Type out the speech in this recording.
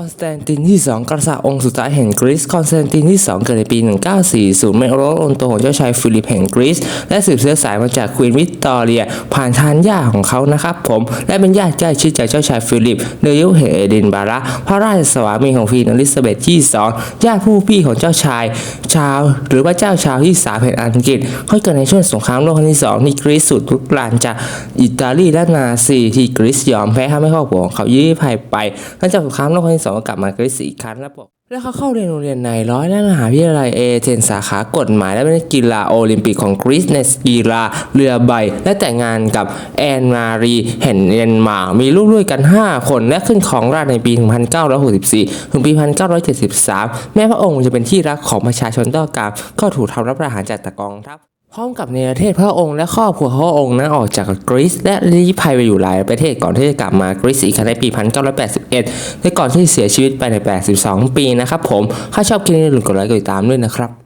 คอนสแตนตินที่ 2 กษัตริย์องค์สุดท้ายแห่งกรีซ คอนสแตนตินที่ 2 เกิดในปี 1940เป็นโอรสองค์โตของเจ้าชายฟิลิปแห่งกรีซ และสืบเชื้อสายมาจากควีนวิกตอเรีย ผ่านทานย่าของเขานะครับผม และเป็นญาติใกล้ชิดจากเจ้าชายฟิลิปในยุคแห่งเอดินบาระพระราชสวามีของควีนอลิซาเบธที่ 2 ญาติผู้พี่ของเจ้าชายชาว หรือว่าเจ้าชาวที่สามแห่งอังกฤษเขาเกิดในช่วงสงครามโลกครั้งที่สองที่กรีซสุดลุกลานจากอิตาลีและนาซีที่กรีซยอมแพ้ทำให้ครอบครัวของเขายื้อภัยไปหลังจากสงครามโลกครั้งที่สองก็กลับมากรีซอีกครั้งแล้วบอกแล้วเขาเข้าเรียนโรงเรียนในร้อยและมหาวิทยาลัยเอเธนสาขากฎหมายและเป็นกีฬาโอลิมปิกของกรีซในกีฬาเรือใบ และแต่งงานกับแอนมารีเฮนเยนมาร์มีลูกด้วยกัน 5 คนและขึ้นของราชในปี 1964 ถึงปี 1973 แม้พระองค์จะเป็นที่รักของประชาชนต้องการก็ถูกทำรับประหารจากตะกองทัพ พร้อมกับในประเทศพระองค์และครอบครัวพระองค์นั้นออกจากกรีซและลี้ภัยไปอยู่หลายประเทศก่อนที่จะกลับมากรีซอีกครั้งในปี 1981และก่อนที่เสียชีวิตไปใน 82 ปีนะครับผมถ้าชอบคลิปนี้อย่าลืมกดไลค์กดติดตามด้วยนะครับ